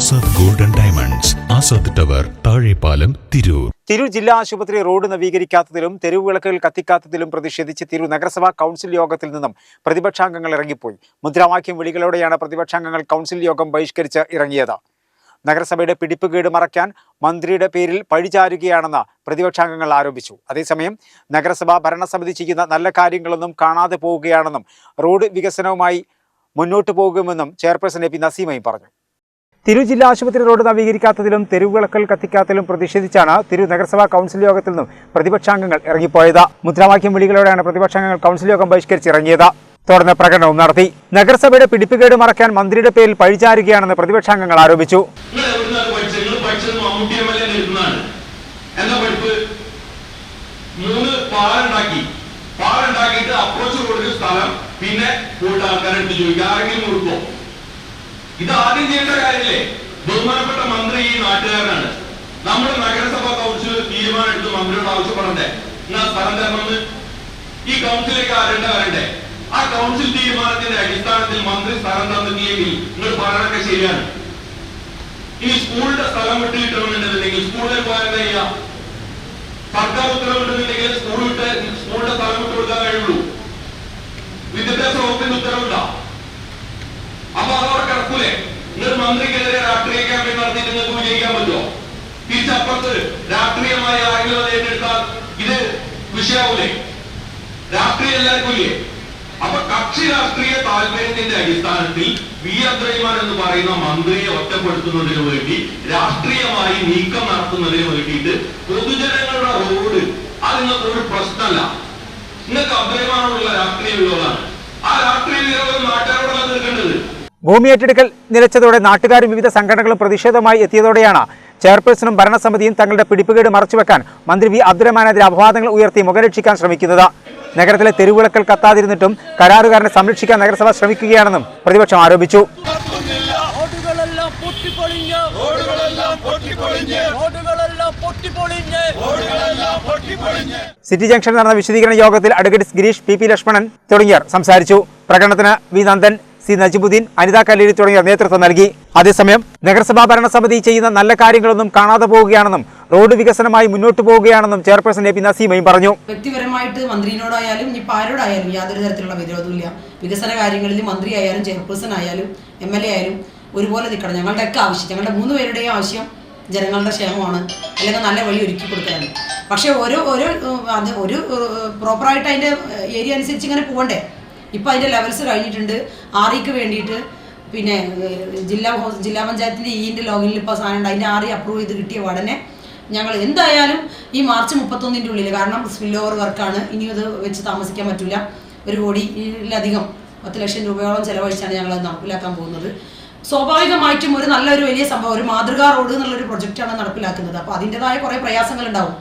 Azad golden diamonds Azad tower Thazhepalam Tirur Tirur ജില്ലാ ആശുപത്രി road നവീകരിക്കാത്തതിലും തെരുവ് വിളക്കുകൾ കത്തിക്കാത്തതിലും പ്രതിഷേധിച്ച് തിരൂർ നഗരസഭാ കൗൺസിൽ യോഗത്തിൽ നിന്നും പ്രതിപക്ഷാംഗങ്ങൾ ഇറങ്ങിപ്പോയി. മുദ്രാവാക്യം വിളികളോടെയാണ് പ്രതിപക്ഷാംഗങ്ങൾ കൗൺസിൽ യോഗം ബഹിഷ്കരിച്ച് ഇറങ്ങിയത്. നഗരസഭയുടെ പിടിപ്പുകേട് മറയ്ക്കാൻ മന്ത്രിയുടെ പേരിൽ പഴിചാരുകയാണെന്ന് പ്രതിപക്ഷാംഗങ്ങൾ ആരോപിച്ചു. അതേസമയം നഗരസഭ ഭരണസമിതി ചെയ്യുന്ന നല്ല കാര്യങ്ങളൊന്നും കാണാതെ പോവുകയാണെന്നും റോഡ് വികസനവുമായി മുന്നോട്ടു പോകുമെന്നും ചെയർപേഴ്സൺ എ പി നസീമയും പറഞ്ഞു. തിരൂർ ജില്ലാ ആശുപത്രി റോഡ് നവീകരിക്കാത്തതിലും തെരുവുകളക്കൽ കത്തിക്കാത്തതിലും പ്രതിഷേധിച്ചാണ് തിരു നഗരസഭാ കൗൺസിൽ യോഗത്തിൽ നിന്നും പ്രതിപക്ഷാംഗങ്ങൾ ഇറങ്ങിപ്പോയത്. മുദ്രാവാക്യം വിളികളോടെയാണ് പ്രതിപക്ഷാംഗങ്ങൾ കൗൺസിൽ യോഗം ബഹിഷ്കരിച്ചിറങ്ങിയത്. തുടർന്ന് പ്രകടനവും നടത്തി. നഗരസഭയുടെ പിടിപ്പുകേട് മറക്കാൻ മന്ത്രിയുടെ പേരിൽ പഴിചാരുകയാണെന്ന് പ്രതിപക്ഷാംഗങ്ങൾ ആരോപിച്ചു. മൂന്ന് അപ്രോച്ച് സ്ഥലം പിന്നെ കൂടുതൽ ചോദിക്കുക. ആരെങ്കിലും കൊടുക്കോ ഇത് ആദ്യം ചെയ്യേണ്ട കാര്യമില്ലേ? ബഹുമാനപ്പെട്ട മന്ത്രി ഈ നാട്ടുകാരനാണ്. നമ്മൾ നഗരസഭാ കൗൺസിൽ തീരുമാനം എടുത്ത് മന്ത്രിയോട് ആവശ്യപ്പെടണ്ടേ? എന്നാ സ്ഥലം തരണമെന്ന്? ഈ കൗൺസിലേക്ക് ആരണ്ട വരണ്ടേ ആ കൗൺസിൽ തീരുമാനത്തിന്റെ അടിസ്ഥാനത്തിൽ മന്ത്രി സ്ഥലം തന്നില്ലെങ്കിൽ നിങ്ങൾ പറയണൊക്കെ ശരിയാണ്. ഇനി സ്കൂളിന്റെ സ്ഥലം വിട്ട് കിട്ടണമെന്നുണ്ടെങ്കിൽ സ്കൂളിൽ പോയാൽ എന്താ മന്ത്രിക്കെതിരെ രാഷ്ട്രീയ ക്യാമ്പയിൻ നടത്തിയിട്ട് നിങ്ങൾക്ക് വിജയിക്കാൻ പറ്റുമോ? തിരിച്ചപ്പുറത്ത് രാഷ്ട്രീയമായി ആരെങ്കിലും അത് ഏറ്റെടുത്താൽ ഇത് വിഷയാവൂലേ? രാഷ്ട്രീയം എല്ലാവർക്കും ഇല്ലേ? അപ്പൊ കക്ഷി രാഷ്ട്രീയ താല്പര്യത്തിന്റെ അടിസ്ഥാനത്തിൽ വി അബ്ദുറഹിമാൻ എന്ന് പറയുന്ന മന്ത്രിയെ ഒറ്റപ്പെടുത്തുന്നതിന് വേണ്ടി രാഷ്ട്രീയമായി നീക്കം നടത്തുന്നതിന് വേണ്ടിയിട്ട് പൊതുജനങ്ങളുടെ റോഡ് അത് നിങ്ങൾക്ക് ഒരു പ്രശ്നമല്ല. നിങ്ങൾക്ക് അബ്ദുറഹിമാനോടുള്ള രാഷ്ട്രീയ വിരോധമാണ് ആ രാഷ്ട്രീയ വിരോധം നാട്ടുകാരോടല്ല തീർക്കേണ്ടത്. ഭൂമി ഏറ്റെടുക്കൽ നിലച്ചതോടെ നാട്ടുകാരും വിവിധ സംഘടനകളും പ്രതിഷേധമായി എത്തിയതോടെയാണ് ചെയർപേഴ്സണും ഭരണസമിതിയും തങ്ങളുടെ പിടിപ്പുകേട് മറച്ചുവെക്കാൻ മന്ത്രി വി അബ്ദുറഹ്മാനെതിരെ അപവാദങ്ങൾ ഉയർത്തി മുഖരക്ഷിക്കാൻ ശ്രമിക്കുന്നത്. നഗരത്തിലെ തെരുവിളക്കൽ കത്താതിരുന്നിട്ടും കരാറുകാരനെ സംരക്ഷിക്കാൻ നഗരസഭ ശ്രമിക്കുകയാണെന്നും പ്രതിപക്ഷം ആരോപിച്ചു. സിറ്റി ജംഗ്ഷനിൽ നടന്ന വിശദീകരണ യോഗത്തിൽ advocate Girish P P Lakshmanan തുടങ്ങിയവർ സംസാരിച്ചു. പ്രകടനത്തിന് വി നന്ദൻ സി നജിബുദ്ദീൻ അനിതാ കല്ലേരി തുടങ്ങിയ നേതൃത്വം നൽകി. അതേസമയം നഗരസഭാ ഭരണസമിതി ചെയ്യുന്ന നല്ല കാര്യങ്ങളൊന്നും കാണാതെ പോവുകയാണെന്നും റോഡ് വികസനമായി മുന്നോട്ട് പോവുകയാണെന്നും ചെയർപേഴ്സൺ എ പി നസീമയും പറഞ്ഞു. വ്യക്തിപരമായിട്ട് മന്ത്രിനോടായാലും ഇപ്പം ആരോടായാലും യാതൊരു തരത്തിലുള്ള വിരോധമില്ല വികസന കാര്യങ്ങളിൽ മന്ത്രി ആയാലും ചെയർപേഴ്സൺ ആയാലും എം എൽ എ ആയാലും ഒരുപോലെ നിൽക്കണം. ഞങ്ങളുടെ ഒക്കെ ആവശ്യം ഞങ്ങളുടെ മൂന്ന് പേരുടെയും ആവശ്യം ജനങ്ങളുടെ ക്ഷേമമാണ്. അല്ലെങ്കിൽ നല്ല വഴി ഒരുക്കി കൊടുക്കാനാണ് പക്ഷേ ഓരോ ഓരോ അത് ഒരു പ്രോപ്പറായിട്ട് അതിന്റെ ഏരിയ അനുസരിച്ച് ഇങ്ങനെ പോകണ്ടേ ഇപ്പോൾ അതിന്റെ ലെവൽസ് കഴിഞ്ഞിട്ടുണ്ട്. ആറിക്ക് വേണ്ടിയിട്ട് പിന്നെ ജില്ലാ ജില്ലാ പഞ്ചായത്തിന്റെ ഈന്റെ ലോഗിനിൽ ഇപ്പോൾ സാധനം ഉണ്ട്. അതിന്റെ ആറി അപ്രൂവ് ചെയ്ത് കിട്ടിയ ഉടനെ ഞങ്ങൾ എന്തായാലും ഈ മാർച്ച് മുപ്പത്തൊന്നിന്റെ ഉള്ളിൽ കാരണം സ്പിൽ ഓവർ വർക്കാണ് ഇനി അത് വെച്ച് താമസിക്കാൻ പറ്റില്ല ഒരു കോടിയിലധികം പത്ത് ലക്ഷം രൂപയോളം ചെലവഴിച്ചാണ് ഞങ്ങൾ അത് നടപ്പിലാക്കാൻ പോകുന്നത്. സ്വാഭാവികമായിട്ടും ഒരു നല്ലൊരു വലിയ സംഭവം ഒരു മാതൃകാ റോഡ് എന്നുള്ളൊരു പ്രൊജക്റ്റാണ് നടപ്പിലാക്കുന്നത്. അപ്പോൾ അതിന്റെതായ കുറേ പ്രയാസങ്ങൾ ഉണ്ടാവും